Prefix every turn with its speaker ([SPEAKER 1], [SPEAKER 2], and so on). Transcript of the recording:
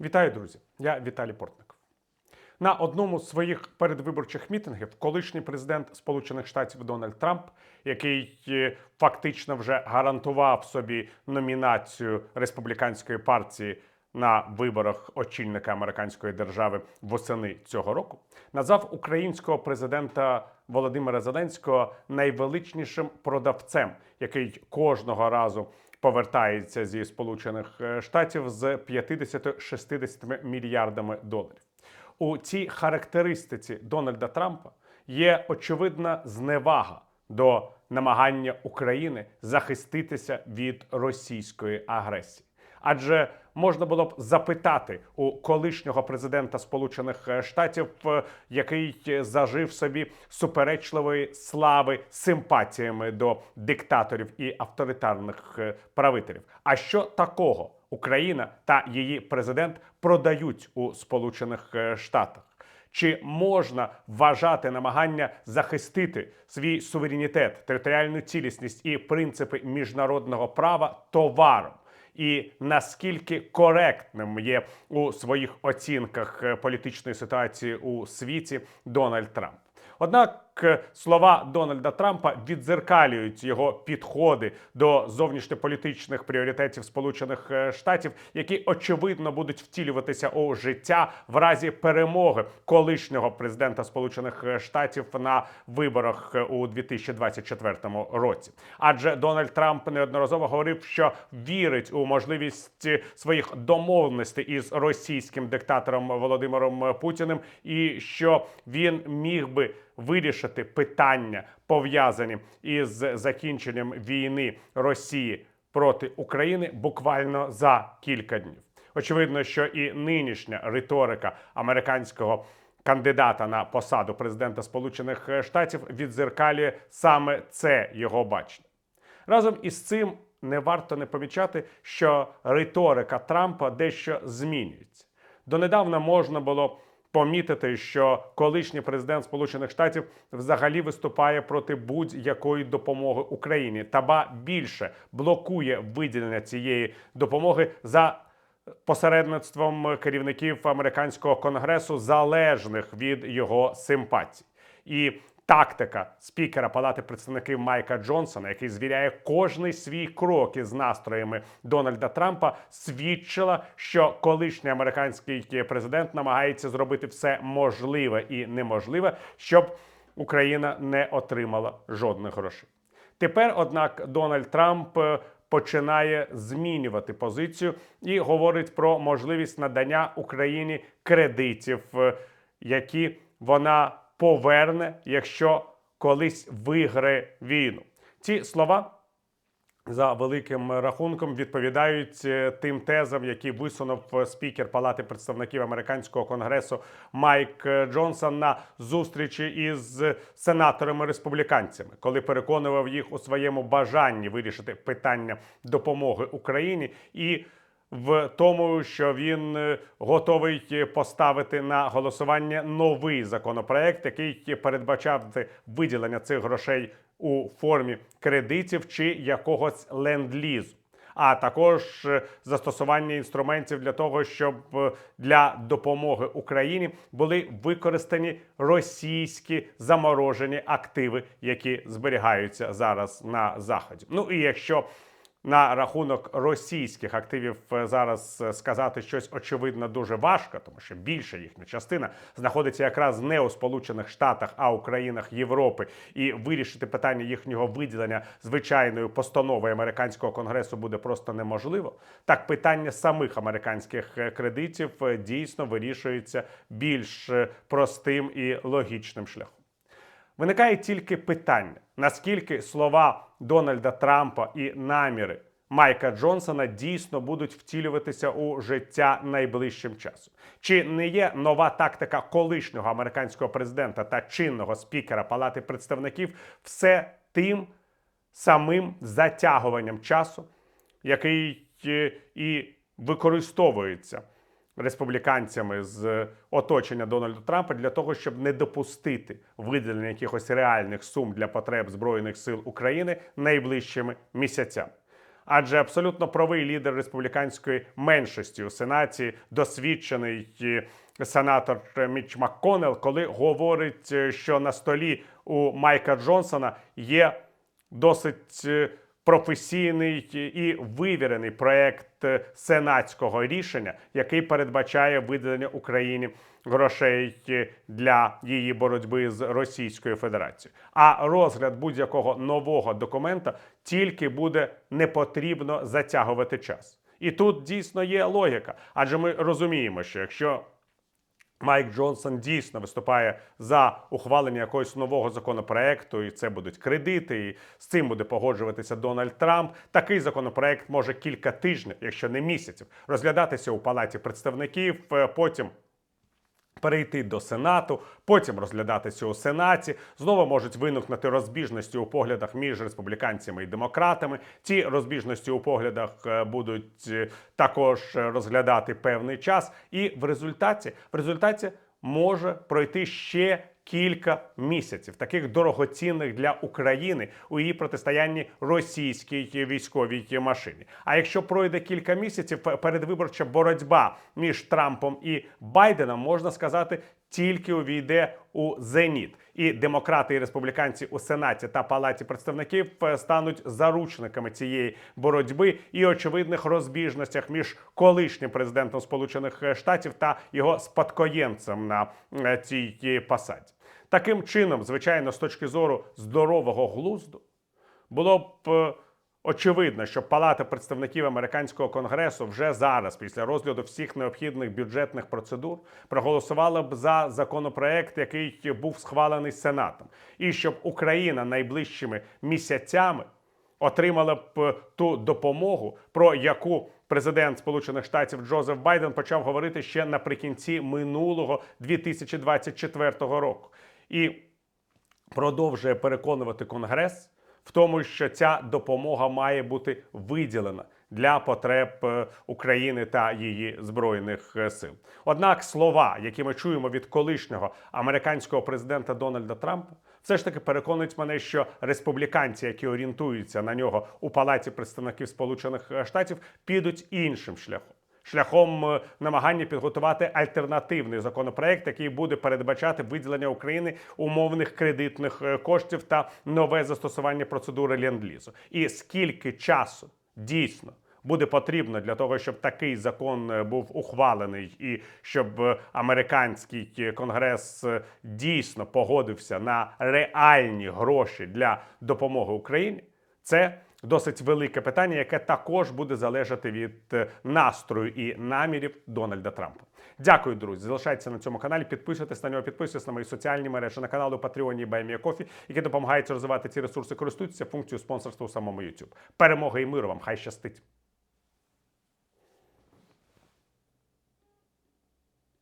[SPEAKER 1] Вітаю, друзі! Я Віталій Портников. На одному з своїх передвиборчих мітингів колишній президент Сполучених Штатів Дональд Трамп, який е, фактично вже гарантував собі номінацію республіканської партії на виборах очільника американської держави восени цього року, назвав українського президента Володимира Зеленського найвеличнішим продавцем, який кожного разу повертається зі Сполучених е, Штатів з 50-60 мільярдами доларів. У цій характеристиці Дональда Трампа є очевидна зневага до намагання України захиститися від російської агресії. Адже можна було б запитати у колишнього президента Сполучених е, Штатів, е, який е, зажив собі суперечливої слави симпатіями до диктаторів і авторитарних правителів. А що такого Україна та її президент продають у Сполучених Штатах? Чи можна вважати намагання захистити свій суверенітет, територіальну цілісність і принципи міжнародного права товаром? І наскільки коректним є у своїх оцінках е, політичної ситуації у світі Дональд Трамп? Однак слова Дональда Трампа відзеркалюють його підходи до зовнішньополітичних пріоритетів Сполучених е, Штатів, які очевидно будуть втілюватися у життя в разі перемоги колишнього президента Сполучених е, Штатів на виборах е, у 2024 році. Адже Дональд Трамп неодноразово говорив, що вірить у можливість е, своїх домовленостей із російським диктатором Володимиром Путіним, і що він міг би вирішити питання пов'язані із закінченням війни Росії проти України буквально за кілька днів. Очевидно, що і нинішня риторика американського кандидата на посаду президента Сполучених Штатів відзеркалює саме це його бачення. Разом із цим не варто не помічати, що риторика Трампа дещо змінюється. Донедавна можна було помітити, що колишній президент Сполучених Штатів взагалі виступає проти будь-якої допомоги Україні, та ба більше блокує виділення цієї допомоги за посередництвом керівників американського конгресу, залежних від його симпатій. І тактика спікера Палати представників Майка Джонсона, який звіряє кожний свій крок із настроями Дональда Трампа, свідчила, що колишній американський президент намагається зробити все можливе і неможливе, щоб Україна не отримала жодних грошей. Тепер, однак, Дональд Трамп е, починає змінювати позицію і говорить про можливість надання Україні кредитів, е, які вона поверне, якщо колись виграє війну. Ці слова. За великим рахунком відповідають е, тим тезам, які висунув е, спікер Палати представників американського конгресу Майк е, Джонсон на зустрічі із сенаторами-республіканцями, коли переконував їх у своєму бажанні вирішити питання допомоги Україні і в тому, що він е, готовий поставити на голосування новий законопроект, який передбачав виділення цих грошей у формі кредитів чи якогось ленд-лізу. А також е, застосування інструментів для того, щоб е, для допомоги Україні були використані російські заморожені активи, які зберігаються зараз на заході. Ну і якщо на рахунок російських активів е, зараз е, сказати щось очевидно дуже важко, тому що більша їхня частина знаходиться якраз не у Сполучених Штатах, а у країнах Європи, і вирішити питання їхнього виділення звичайною постановою американського конгресу буде просто неможливо. Так питання самих американських е, кредитів дійсно вирішується більш простим і логічним шляхом. Виникає тільки питання, наскільки слова Дональда Трампа і наміри Майка Джонсона дійсно будуть втілюватися у життя найближчим часом. Чи не є нова тактика колишнього американського президента та чинного спікера Палати представників все тим самим затягуванням часу, який е, і використовується республіканцями з оточення Дональда Трампа для того, щоб не допустити виділення якихось реальних сум для потреб збройних сил України найближчими місяцями. Адже абсолютно правий лідер республіканської меншості у сенаті, досвідчений е, сенатор Міч МакКоннелл, коли говорить, е, що на столі у Майка Джонсона є досить е, професійний і вивірений проект сенатського рішення, який передбачає виділення Україні грошей для її боротьби з Російською Федерацією. А розгляд будь-якого нового документа тільки буде не потрібно затягувати час. І тут дійсно є логіка, адже ми розуміємо, що якщо Майк Джонсон дійсно виступає за ухвалення якогось нового законопроекту, і це будуть кредити, і з цим буде погоджуватися Дональд Трамп. Такий законопроект може кілька тижнів, якщо не місяців, розглядатися у палаті представників, е, потім. Перейти до Сенату, потім розглядатися у Сенаті. Знову можуть виникнути розбіжності у поглядах між республіканцями і демократами. Ці розбіжності у поглядах е, будуть е, також розглядати певний час, і в результаті, в результаті може пройти ще кілька місяців, таких дорогоцінних для України у її протистоянні російській військовій машині. А якщо пройде кілька місяців, передвиборча боротьба між Трампом і Байденом можна сказати. Тільки увійде у зеніт, і демократи і республіканці у сенаті та палаті представників е, стануть заручниками цієї боротьби і очевидних розбіжностях між колишнім президентом Сполучених Штатів та його спадкоємцем на е, цій посаді. Таким чином, звичайно, з точки зору здорового глузду, було б е, очевидно, що Палата представників американського конгресу вже зараз, після розгляду всіх необхідних бюджетних процедур, проголосувала б за законопроект, який був схвалений Сенатом, і щоб Україна найближчими місяцями отримала б ту допомогу, про яку президент Сполучених Штатів Джозеф Байден почав говорити ще наприкінці минулого 2024 року, і продовжує переконувати Конгрес в тому, що ця допомога має бути виділена для потреб е, України та її збройних е, сил. Однак слова, які ми чуємо від колишнього американського президента Дональда Трампа, все ж таки переконують мене, що республіканці, які орієнтуються на нього у палаті представників Сполучених Штатів, підуть іншим шляхом. Шляхом е, намагання підготувати альтернативний законопроект, який буде передбачати виділення України умовних кредитних е, коштів та нове застосування процедури ленд-лізу. І скільки часу дійсно буде потрібно для того, щоб такий закон е, був ухвалений, і щоб американський конгрес дійсно погодився на реальні гроші для допомоги Україні, це досить велике питання, яке також буде залежати від е, настрою і намірів Дональда Трампа. Дякую, друзі. Залишайтеся на цьому каналі. Підписуйтесь на нього, підписуйтесь на мої соціальні мережі на канал у Патреоні Баймія Кофі, які допомагають розвивати ці ресурси. Користуйтеся функцією спонсорства у самому YouTube. Перемоги і миру вам! Хай щастить!